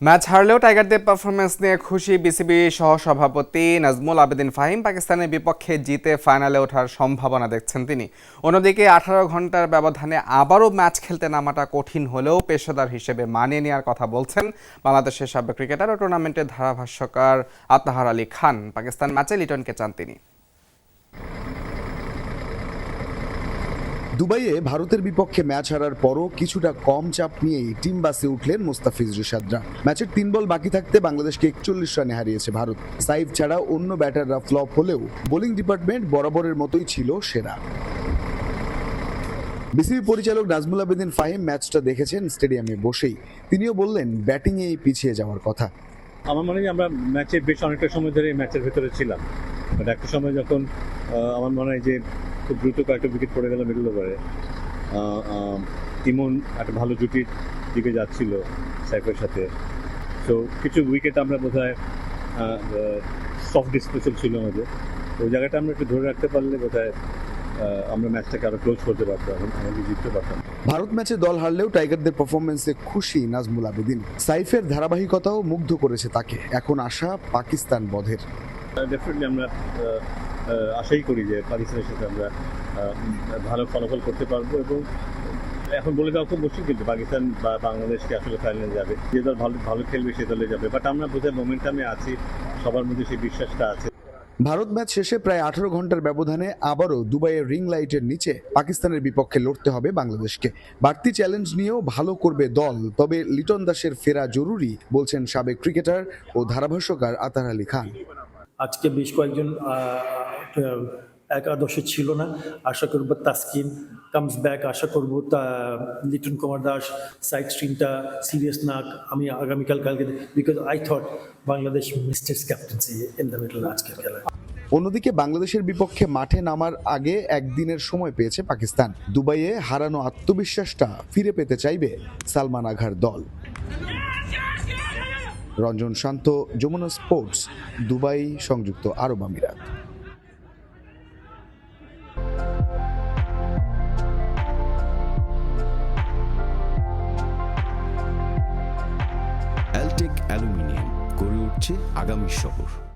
Match হারলেও টাইগারদের performance নিয়ে খুশি বিসিবি সহসভাপতি নাজমুল আবেদিন ফাহিম। পাকিস্তানের বিপক্ষে জিতে ফাইনালে ওঠার সম্ভাবনা দেখছেন তিনি। অন্যদিকে আঠারো ঘণ্টার ব্যবধানে আবারও ম্যাচ খেলতে নামাটা কঠিন হলেও পেশাদার হিসেবে মানিয়ে নেওয়ার কথা বলছেন বাংলাদেশের সাবেক ক্রিকেটার ও টুর্নামেন্টের ধারাভাষ্যকার আত্মাহার আলী খান। পাকিস্তান ম্যাচে লিটনকে চান তিনি। দুবাইয়ে ভারতের বিপক্ষে ম্যাচ হারার পরও কিছুটা কম চাপ নিয়েই টিম বাসে উঠলেন মুস্তাফিজ রিশাদরা। ম্যাচের তিন বল বাকি থাকতে বাংলাদেশকে একচল্লিশ রানে হারিয়েছে ভারত। সাইফ ছাড়া অন্য ব্যাটাররা ফ্লপ হলেও বোলিং ডিপার্টমেন্ট বরাবরের মতোই ছিল সেরা। বিসিবি পরিচালক নাজমুল আবেদিন ফাহিম ম্যাচটা দেখেছেন স্টেডিয়ামে বসেই। তিনিও বললেন, ব্যাটিংয়েই পিছিয়ে যাওয়ার কথা। আমার মনে হয় আমরা ম্যাচে বেশ অনেকটা সময় ধরে ম্যাচের ভেতরে ছিলাম। একটা সময় যখন আমার মনে হয় যে খুব দ্রুত কয়েকটা উইকেট পড়ে গেল মিডল ওভারে ইমন একটা ভালো জুটির দিকে যাচ্ছিল সাইফের সাথে। সো কিছু উইকেট আমরা বোধ হয় সফট ডিসপ্লেসল ছিল আমাদের। তো ওই জায়গাটা আমরা একটু ধরে রাখতে পারলে বোধ আমরা ম্যাচটাকে আরও ক্লোজ করতে পারতাম আমাকে জিততে পারতাম। ভারত ম্যাচে দল হারলেও টাইগারদের পারফরমেন্সে খুশি নাজমুল আবেদিন। সাইফের ধারাবাহিকতাও মুগ্ধ করেছে তাকে। এখন আশা পাকিস্তান বধের। ডেফিনেটলি আমরা আহ, আহ, আশাই করি যে পাকিস্তানের সাথে আমরা ভালো ফলাফল করতে পারব এবং এখন বলে দেওয়া খুব মুশকিল কিন্তু পাকিস্তান বা বাংলাদেশকে আসলে ফাইনালে যাবে। যে দল ভালো ভালো খেলবে সে দলে যাবে। বাট আমরা বোধহয় মোমেন্টামে আছি সবার মধ্যে সেই বিশ্বাসটা আছে। ভারত ম্যাচ শেষে প্রায় আঠারো ঘণ্টার ব্যবধানে আবারও দুবাইয়ের রিং লাইটের নিচে পাকিস্তানের বিপক্ষে লড়তে হবে বাংলাদেশকে। বাড়তি চ্যালেঞ্জ নিয়েও ভালো করবে দল তবে লিটন দাসের ফেরা জরুরি বলছেন সাবেক ক্রিকেটার ও ধারাভাষ্যকার আতার আলী খান। আজকে বেশ কয়েকজন একাদশে ছিল না। আশা করব তাসকিন কামস ব্যাক আশা করব তা, লিটন কুমার দাস, সাইড স্ট্রিমটা সিরিয়াস নাক আমি আগামীকাল, কালকে because I thought Bangladesh misses captaincy in the middle আজকের খেলায় অন্যদিকে বাংলাদেশের বিপক্ষে মাঠে নামার আগে একদিনের সময় পেয়েছে পাকিস্তান। দুবাইয়ে হারানো আত্মবিশ্বাসটা ফিরে পেতে চাইবে সালমান আঘার দল। রঞ্জন শান্ত, যমুনা স্পোর্টস। দুবাই সংযুক্ত আরব আমিরাত। অ্যালটেক অ্যালুমিনিয়াম গড়ে উঠছে আগামী শহর।